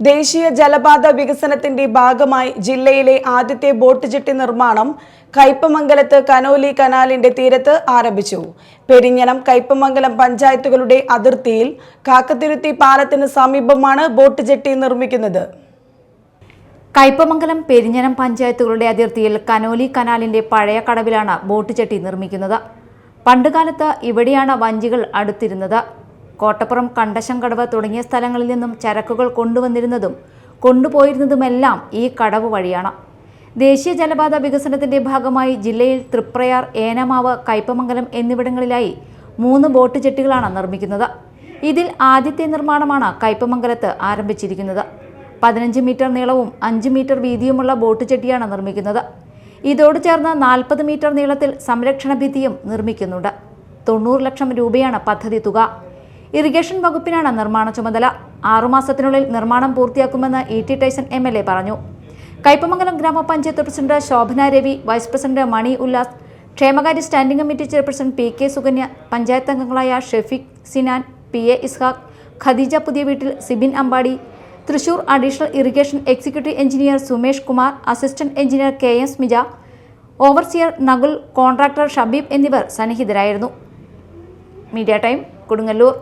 ദേശീയ ജലപാത വികസനത്തിന്റെ ഭാഗമായി ജില്ലയിലെ ആദ്യത്തെ ബോട്ട് ജെട്ടി നിർമ്മാണം കയ്പമംഗലത്ത് കനോലി കനാലിന്റെ തീരത്ത് ആരംഭിച്ചു. പെരിഞ്ഞനം കയ്പമംഗലം പഞ്ചായത്തുകളുടെ അതിർത്തിയിൽ കാക്കത്തിരുത്തി പാലത്തിന് സമീപമാണ് ബോട്ട് ജെട്ടി നിർമ്മിക്കുന്നത്. കയ്പമംഗലം പെരിഞ്ഞനം പഞ്ചായത്തുകളുടെ അതിർത്തിയിൽ കനോലി കനാലിന്റെ പഴയ കടവിലാണ് ബോട്ട് ജെട്ടി നിർമ്മിക്കുന്നത്. പണ്ടുകാലത്ത് ഇവിടെയാണ് വഞ്ചികൾ അടുത്തിരുന്നത്. കോട്ടപ്പുറം കണ്ടശംകടവ് തുടങ്ങിയ സ്ഥലങ്ങളിൽ നിന്നും ചരക്കുകൾ കൊണ്ടുവന്നിരുന്നതും കൊണ്ടുപോയിരുന്നതുമെല്ലാം ഈ കടവ് വഴിയാണ്. ദേശീയ ജലപാത വികസനത്തിന്റെ ഭാഗമായി ജില്ലയിൽ തൃപ്രയാർ ഏനമാവ് കയ്പമംഗലം എന്നിവിടങ്ങളിലായി മൂന്ന് ബോട്ട് ജെട്ടികളാണ് നിർമ്മിക്കുന്നത്. ഇതിൽ ആദ്യത്തെ നിർമ്മാണമാണ് കയ്പമംഗലത്ത് ആരംഭിച്ചിരിക്കുന്നത്. പതിനഞ്ച് മീറ്റർ നീളവും അഞ്ച് മീറ്റർ വീതിയുമുള്ള ബോട്ട് ജെട്ടിയാണ് നിർമ്മിക്കുന്നത്. ഇതോട് ചേർന്ന് നാൽപ്പത് മീറ്റർ നീളത്തിൽ സംരക്ഷണ ഭിത്തിയും നിർമ്മിക്കുന്നുണ്ട്. തൊണ്ണൂറ് ലക്ഷം രൂപയാണ് പദ്ധതി തുക. ഇറിഗേഷൻ വകുപ്പിനാണ് നിർമ്മാണ ചുമതല. ആറുമാസത്തിനുള്ളിൽ നിർമ്മാണം പൂർത്തിയാക്കുമെന്ന് E T Tyson M L A പറഞ്ഞു. Kaipamangalam Grama Panchayat president Shobhana Ravi vice president Mani Ullas ക്ഷേമകാര്യ standing committee chairperson P K Sukanya panchayat അംഗങ്ങളായ ഷെഫീഖ് സിനാൻ പി എ ഇസ്ഹാഖ് ഖദീജ പുതിയ വീട്ടിൽ Sibin Ambadi Thrissur additional irrigation executive engineer Sumesh Kumar assistant engineer K M Smija overseer Nakul contractor Shabeeb എന്നിവർ സന്നിഹിതരായിരുന്നു. Media time Kodungallur.